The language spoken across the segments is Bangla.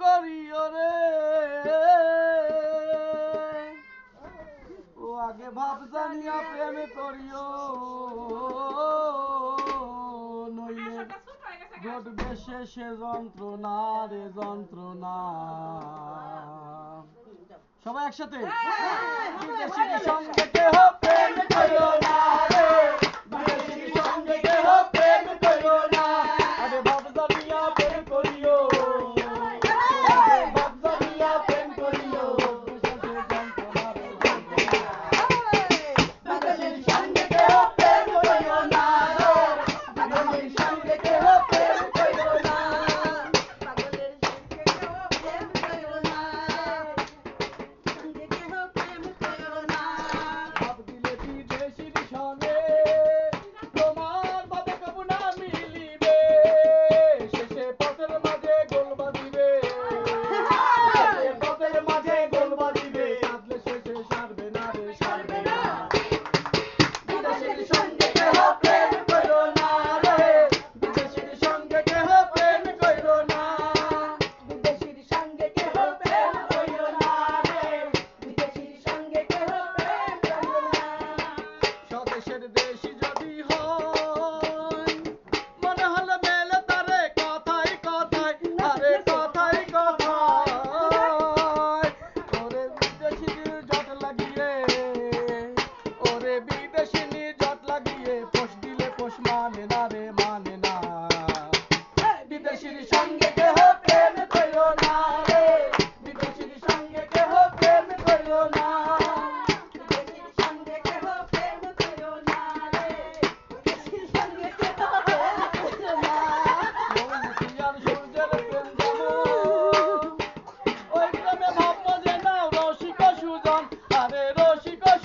করিও রে। ও আগে ভাব জানিয়া প্রেম করিও। নইলে ঘটবে শেষে যন্ত্রণা রে যন্ত্রণা। সবাই একসাথে? সঙ্গে হোক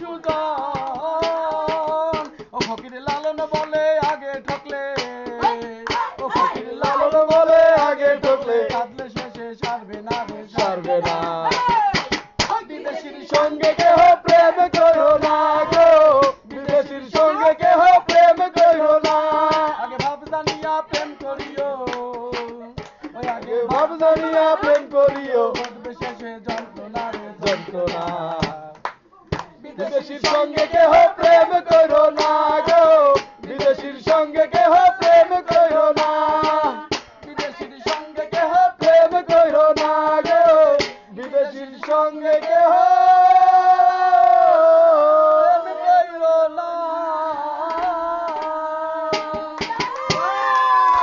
সুজন ও ফকির লালন বলে আগে ঠকলে ও ফকির লালন বলে আগে ঠকলে কাঁদলে শেষে সারবে না রে সারবে না। বিদেশির সঙ্গে কেহ প্রেম করো না গো। বিদেশির সঙ্গে কেহ প্রেম করো না। আগে ভাব জানিয়া প্রেম করিও। আগে ভাব জানিয়া প্রেম করিও। শেষে যন্ত্রণা রে যন্ত্রণা। বিদেশির সঙ্গে কেহ প্রেম করো না গো। বিদেশির সঙ্গে কেহ প্রেম করো না। বিদেশির সঙ্গে কেহ প্রেম করো না গো। বিদেশির সঙ্গে কেহ